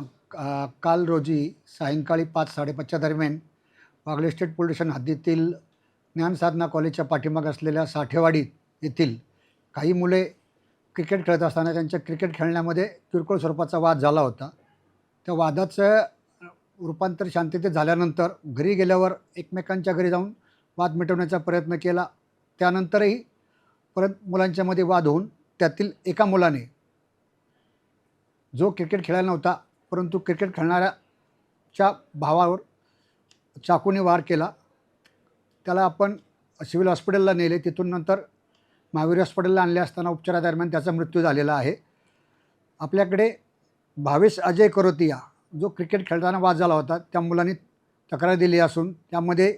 का- काल रोजी सायंकाळी पाच साडेपाचच्या दरम्यान वागळे स्टेट पोलीस स्टेशन हद्दीतील ज्ञानसाधना कॉलेजच्या पाठीमाग असलेल्या साठेवाडी येथील काही मुले क्रिकेट खेळत असताना त्यांच्या क्रिकेट खेळण्यामध्ये किरकोळ स्वरूपाचा वाद झाला होता. त्या वादाचं रूपांतर शांततेत झाल्यानंतर घरी गेल्यावर एकमेकांच्या घरी जाऊन वाद मिटवण्याचा प्रयत्न केला. त्यानंतरही परत मुलांच्यामध्ये वाद होऊन त्यातील एका मुलाने जो क्रिकेट खेळायला नव्हता परंतु क्रिकेट खेळणाऱ्याच्या भावावर चाकूने वार केला. त्याला आपण सिव्हिल हॉस्पिटलला नेले. तिथून नंतर महावीर हॉस्पिटलला आणले असताना उपचारादरम्यान त्याचा मृत्यू झालेला आहे. आपल्याकडे भावेश अजय करोतिया जो क्रिकेट खेळताना वाद झाला होता त्या मुलांनी तक्रार दिली असून त्यामध्ये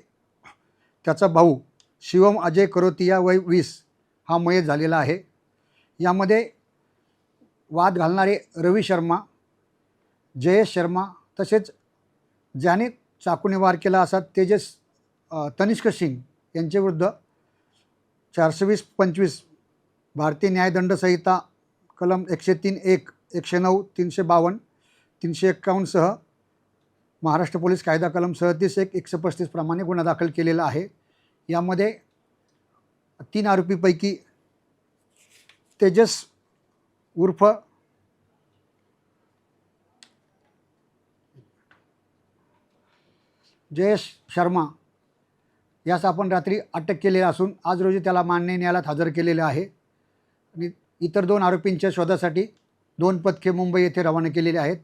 त्याचा भाऊ शिवम अजय करोतिया वय वीस हा मयत झालेला आहे. यामध्ये वाद घालणारे रवी शर्मा जयेश शर्मा तसेच ज्याने चाकूने वार केला असा तेजस तनिष्क सिंग यांच्याविरुद्ध चारशे वीस पंचवीस भारतीय न्यायदंड संहिता कलम एकशे तीन एक एकशे नऊ तीनशे बावन्न तीनशे एक्कावन्नसह महाराष्ट्र पोलीस कायदा कलम सदतीस एक एकशे पस्तीस प्रमाणे गुन्हा दाखल केलेला आहे. यामध्ये तीन आरोपीपैकी तेजस उर्फ जयेश शर्मा यास आपण रात्री अटक केलेली असून आज रोजी त्याला मान्य न्यायालयात हजर केलेले आहे. आणि इतर दोन आरोपींच्या शोधासाठी दोन पथके मुंबई येथे रवाना केलेले आहेत.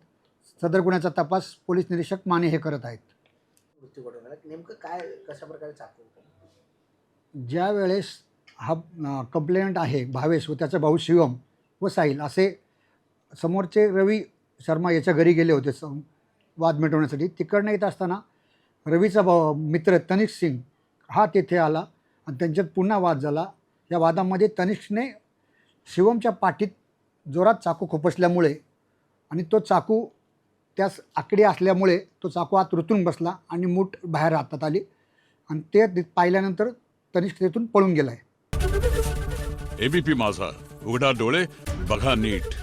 सदर गुन्ह्याचा तपास पोलीस निरीक्षक माने हे करत आहेत. नेमकं काय कशा प्रकारे चाकू? ज्या वेळेस हा कंप्लेंट आहे भावेश व त्याचा भाऊ शिवम व साहिल असे समोरचे रवी शर्मा याच्या घरी गेले होते. सम वाद मिटवण्यासाठी. तिकडनं येत असताना रवीचा भाऊ मित्र तनिष्क सिंग हा तेथे आला आणि त्यांच्यात पुन्हा वाद झाला. या वादामध्ये तनिष्कने शिवमच्या पाठीत जोरात चाकू खुपसल्यामुळे आणि तो चाकू त्यास आकडी असल्यामुळे तो चाकू आत रुतून बसला आणि मूठ बाहेर हातात आली आणि ते पाहिल्यानंतर तनिष्क तेथून पळून गेला आहे एबीपी माझा. उघडा डोळे बघा नीट.